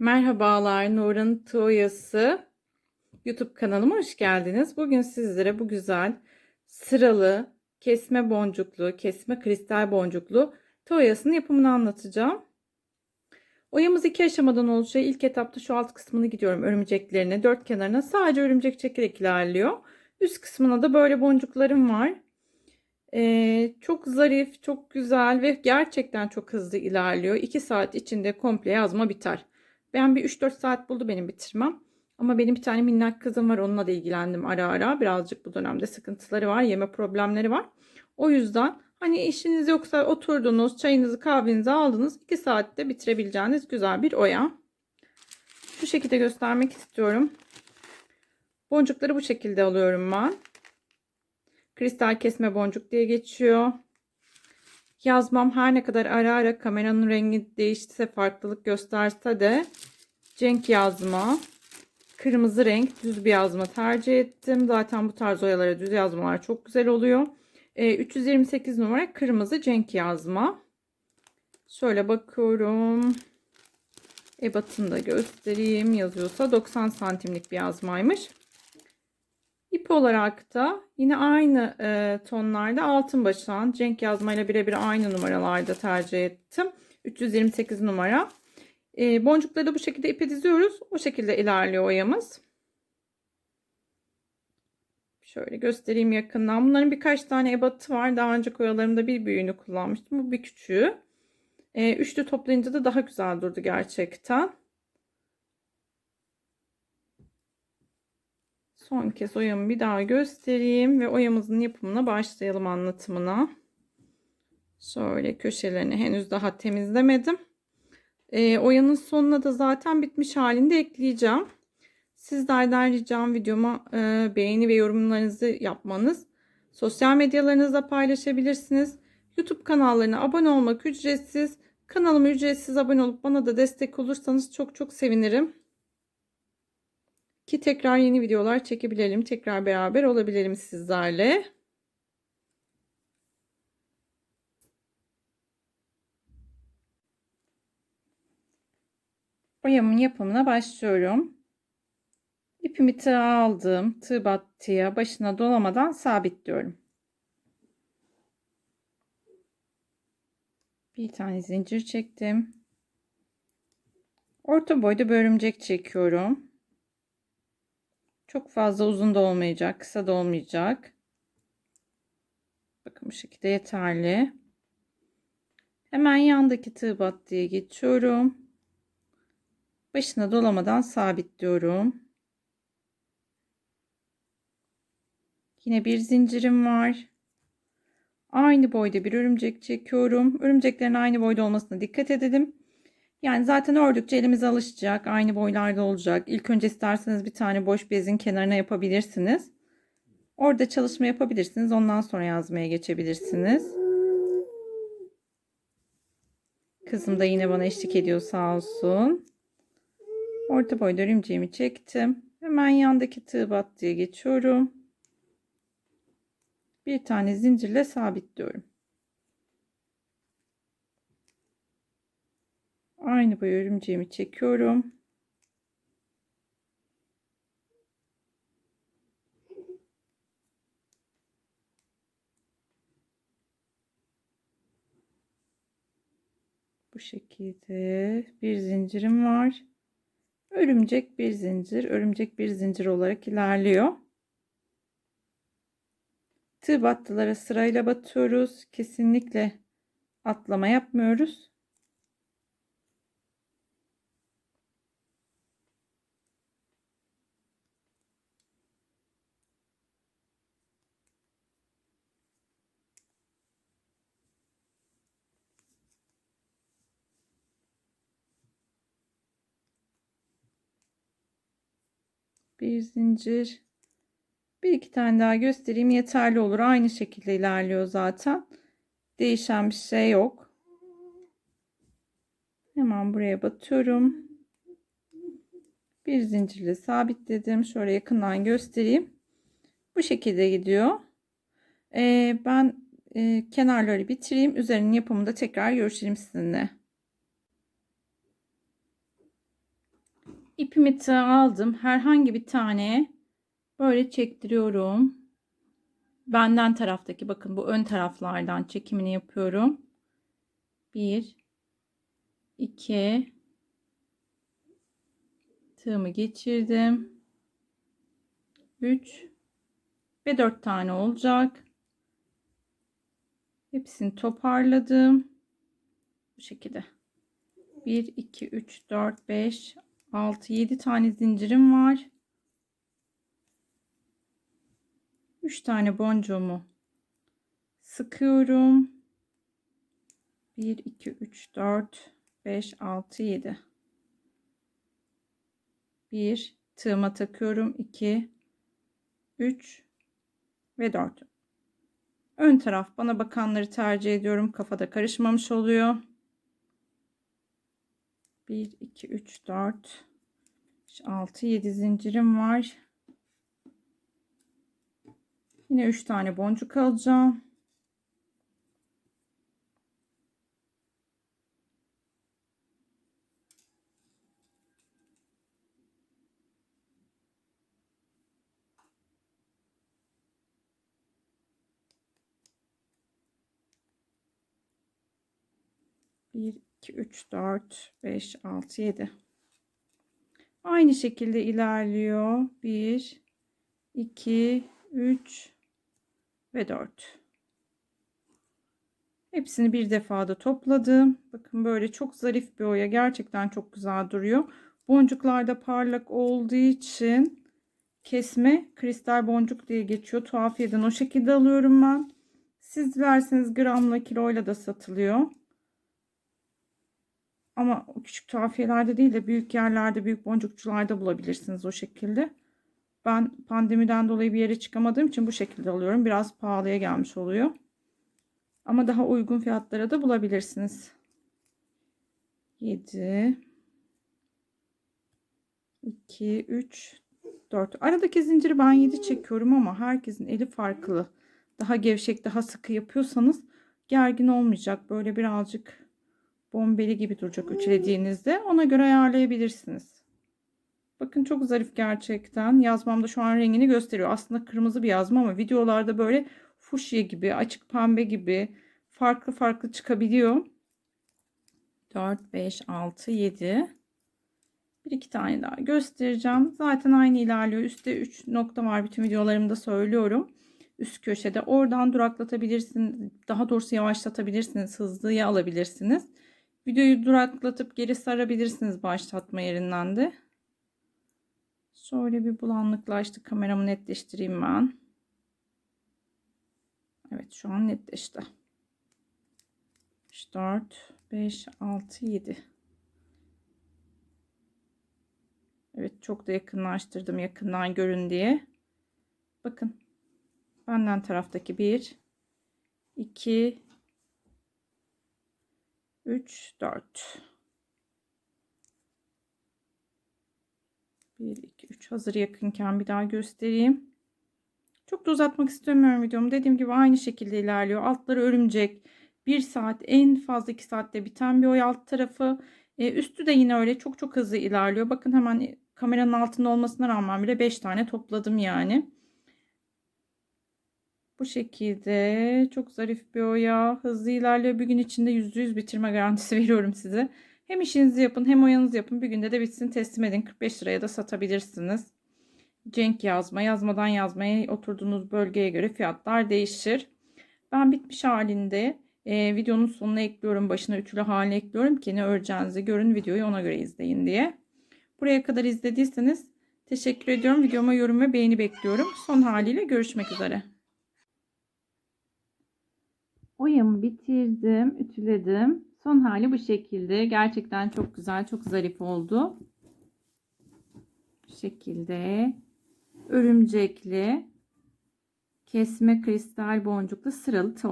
Merhabalar, Nur'un Toyası YouTube kanalıma hoş geldiniz. Bugün sizlere bu güzel sıralı kesme boncuklu, kesme kristal boncuklu toyasının yapımını anlatacağım. Oyamız iki aşamadan oluşuyor. İlk etapta şu alt kısmını gidiyorum örümceklerine, dört kenarına sadece örümcek çekerek ilerliyor. Üst kısmına da böyle boncuklarım var. Ee, çok zarif, çok güzel ve gerçekten çok hızlı ilerliyor. 2 saat içinde komple yazma biter. Ben bir 3-4 saat buldu benim bitirmem. Ama benim bir tane minnak kızım var. Onunla da ilgilendim ara ara. Birazcık bu dönemde sıkıntıları var. Yeme problemleri var. O yüzden hani işiniz yoksa oturdunuz, çayınızı kahvenizi aldınız. 2 saatte bitirebileceğiniz güzel bir oya. Şu şekilde göstermek istiyorum. Boncukları bu şekilde alıyorum ben. Kristal kesme boncuk diye geçiyor. Yazmam her ne kadar ara ara kameranın rengi değişse farklılık gösterse de Cenk yazma. Kırmızı renk düz bir yazma tercih ettim. Zaten bu tarz oyalara düz yazmalar çok güzel oluyor. Ee, 328 numara kırmızı Cenk yazma. Şöyle bakıyorum. Ebatını da göstereyim. Yazıyorsa 90 santimlik bir yazmaymış. İp olarak da yine aynı e, tonlarda altın başan Cenk yazmayla birebir aynı numaralarda tercih ettim. 328 numara. E, boncukları da bu şekilde ipe diziyoruz. O şekilde ilerliyor oyamız. Şöyle göstereyim yakından. Bunların birkaç tane ebatı var. Daha önce oyalarımda bir büyüğünü kullanmıştım. Bu bir küçüğü. E, üçlü toplayınca da daha güzel durdu gerçekten. Son kez oyamı bir daha göstereyim ve oyamızın yapımına başlayalım anlatımına. Şöyle köşelerini henüz daha temizlemedim. E, oyanın sonuna da zaten bitmiş halinde ekleyeceğim. Sizlerden ricam videoma e, beğeni ve yorumlarınızı yapmanız. Sosyal medyalarınızda paylaşabilirsiniz. YouTube kanallarına abone olmak ücretsiz. Kanalıma ücretsiz abone olup bana da destek olursanız çok çok sevinirim. Ki tekrar yeni videolar çekebilelim. Tekrar beraber olabilelim sizlerle. Boyamın yapımına başlıyorum. İpimi tığa aldım. Tığ battıya başına dolamadan sabitliyorum. Bir tane zincir çektim. Orta boyda bir örümcek çekiyorum. Çok fazla uzun da olmayacak, kısa da olmayacak. Bakın bu şekilde yeterli. Hemen yandaki tığ battıya geçiyorum. Başına dolamadan sabitliyorum. Yine bir zincirim var. Aynı boyda bir örümcek çekiyorum. Örümceklerin aynı boyda olmasına dikkat edelim. Yani zaten ördükçe elimize alışacak. Aynı boylarda olacak. İlk önce isterseniz bir tane boş bezin kenarına yapabilirsiniz. Orada çalışma yapabilirsiniz. Ondan sonra yazmaya geçebilirsiniz. Kızım da yine bana eşlik ediyor sağ olsun. Orta boyda örümceğimi çektim. Hemen yandaki tığ battıya geçiyorum. Bir tane zincirle sabitliyorum. Aynı boy örümceğimi çekiyorum. Bu şekilde bir zincirim var. Örümcek bir zincir, örümcek bir zincir olarak ilerliyor. Tığ battılara sırayla batıyoruz. Kesinlikle atlama yapmıyoruz. Bir zincir. Bir iki tane daha göstereyim. Yeterli olur. Aynı şekilde ilerliyor zaten. Değişen bir şey yok. Hemen buraya batıyorum. Bir zincirle sabitledim. Şöyle yakından göstereyim. Bu şekilde gidiyor. Ee, ben e, kenarları bitireyim. Üzerinin yapımında tekrar görüşelim sizinle İpimi aldım. Herhangi bir tane böyle çektiriyorum. Benden taraftaki bakın bu ön taraflardan çekimini yapıyorum. 1 2 tığımı geçirdim. 3 ve 4 tane olacak. Hepsini toparladım. Bu şekilde. 1 2 3 4 5 6 7 tane zincirim var. 3 tane boncuğumu sıkıyorum. 1 2 3 4 5 6 7 1 tığıma takıyorum. 2 3 ve 4 ön taraf bana bakanları tercih ediyorum. Kafada karışmamış oluyor 1 2 3 4 5, 6 7 zincirim var. Yine 3 tane boncuk alacağım Bir, iki, üç, dört, beş, altı, yedi. Aynı şekilde ilerliyor. Bir, iki, üç ve dört. Hepsini bir defada topladım. Bakın böyle çok zarif bir oya. Gerçekten çok güzel duruyor. Boncuklar da parlak olduğu için kesme kristal boncuk diye geçiyor. Tuhafiyeden o şekilde alıyorum ben. Siz verseniz gramla kiloyla da satılıyor. Ama küçük tuhafiyelerde değil de büyük yerlerde, büyük boncukçularda bulabilirsiniz o şekilde. Ben pandemiden dolayı bir yere çıkamadığım için bu şekilde alıyorum. Biraz pahalıya gelmiş oluyor. Ama daha uygun fiyatlara da bulabilirsiniz. 7 2 3 4 Aradaki zinciri ben 7 çekiyorum ama herkesin eli farklı. Daha gevşek, daha sıkı yapıyorsanız gergin olmayacak. Böyle birazcık bombeli gibi duracak ütülediğinizde. Ona göre ayarlayabilirsiniz. Bakın çok zarif gerçekten. Yazmamda şu an rengini gösteriyor. Aslında kırmızı bir yazma ama videolarda böyle fuşya gibi, açık pembe gibi farklı farklı çıkabiliyor. 4, 5, 6, 7. Bir iki tane daha göstereceğim. Zaten aynı ilerliyor. Üstte 3 nokta var. Bütün videolarımda söylüyorum. Üst köşede. Oradan duraklatabilirsiniz. Daha doğrusu yavaşlatabilirsiniz. Hızlıya alabilirsiniz. Videoyu duraklatıp geri sarabilirsiniz başlatma yerinden de. Şöyle bir bulanıklaştı. Kameramı netleştireyim ben. Evet şu an netleşti. 3, 4, 5, 6, 7. Evet çok da yakınlaştırdım yakından görün diye. Bakın. Benden taraftaki 1, 2, 3, 4. 1, 2, 3. Hazır yakınken bir daha göstereyim. Çok da uzatmak istemiyorum videomu. Dediğim gibi aynı şekilde ilerliyor. Altları örümcek. 1 saat en fazla 2 saatte biten bir oy alt tarafı. E, üstü de yine öyle çok çok hızlı ilerliyor. Bakın hemen kameranın altında olmasına rağmen bile 5 tane topladım yani. Bu şekilde çok zarif bir oya. Hızlı ilerliyor. Bir gün içinde %100 bitirme garantisi veriyorum size. Hem işinizi yapın hem oyanızı yapın. Bir günde de bitsin teslim edin. 45 liraya da satabilirsiniz. Cenk yazma, yazmadan yazmaya oturduğunuz bölgeye göre fiyatlar değişir. Ben bitmiş halinde e, videonun sonuna ekliyorum. Başına ütülü hale ekliyorum ki ne öreceğinizi görün. Videoyu ona göre izleyin diye. Buraya kadar izlediyseniz teşekkür ediyorum. Videoma yorum ve beğeni bekliyorum. Son haliyle görüşmek üzere. Oyamı bitirdim, ütüledim. Son hali bu şekilde. Gerçekten çok güzel, çok zarif oldu. Bu şekilde örümcekli kesme kristal boncuklu sıralı tığ.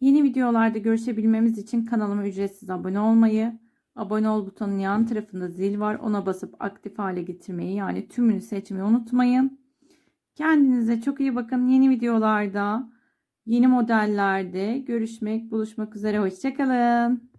Yeni videolarda görüşebilmemiz için kanalıma ücretsiz abone olmayı, abone ol butonunun yan tarafında zil var. Ona basıp aktif hale getirmeyi yani tümünü seçmeyi unutmayın. Kendinize çok iyi bakın. Yeni videolarda, yeni modellerde görüşmek, buluşmak üzere. Hoşçakalın.